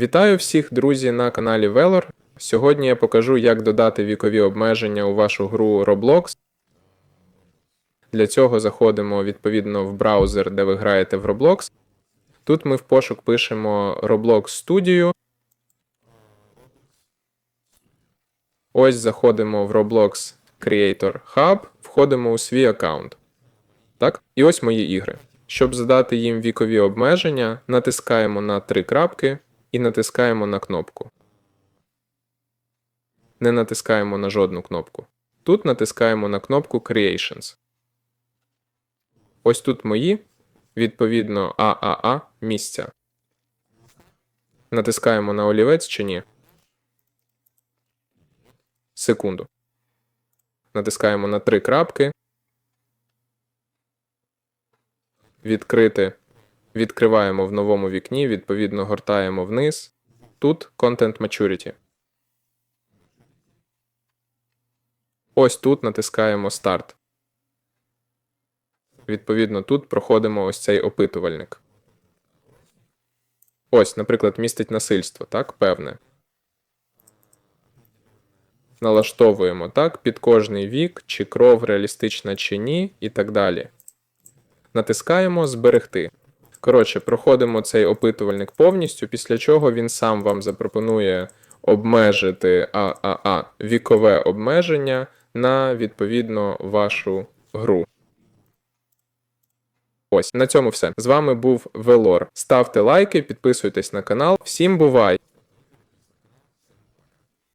Вітаю всіх, друзі, на каналі Velor. Сьогодні я покажу, як додати вікові обмеження у вашу гру Roblox. Для цього заходимо відповідно в браузер, де ви граєте в Roblox. Тут ми в пошук пишемо Roblox Studio. Ось заходимо в Roblox Creator Hub, входимо у свій аккаунт. Так? І ось мої ігри. Щоб задати їм вікові обмеження, натискаємо на три крапки і натискаємо на кнопку. Не натискаємо на жодну кнопку. Тут натискаємо на кнопку Creations. Ось тут мої, відповідно, ААА місця. Натискаємо на олівець чи ні. Секунду. Натискаємо на три крапки. Відкрити. Відкриваємо в новому вікні, відповідно, гортаємо вниз. Тут Content Maturity. Ось тут натискаємо Start. Відповідно, тут проходимо ось цей опитувальник. Ось, наприклад, містить насильство, так, певне. Налаштовуємо так під кожний вік, чи кров реалістична чи ні, і так далі. Натискаємо Зберегти. Коротше, проходимо цей опитувальник повністю, після чого він сам вам запропонує обмежити ААА вікове обмеження на відповідно вашу гру. Ось на цьому все. З вами був Велор. Ставте лайки, підписуйтесь на канал. Всім бувай!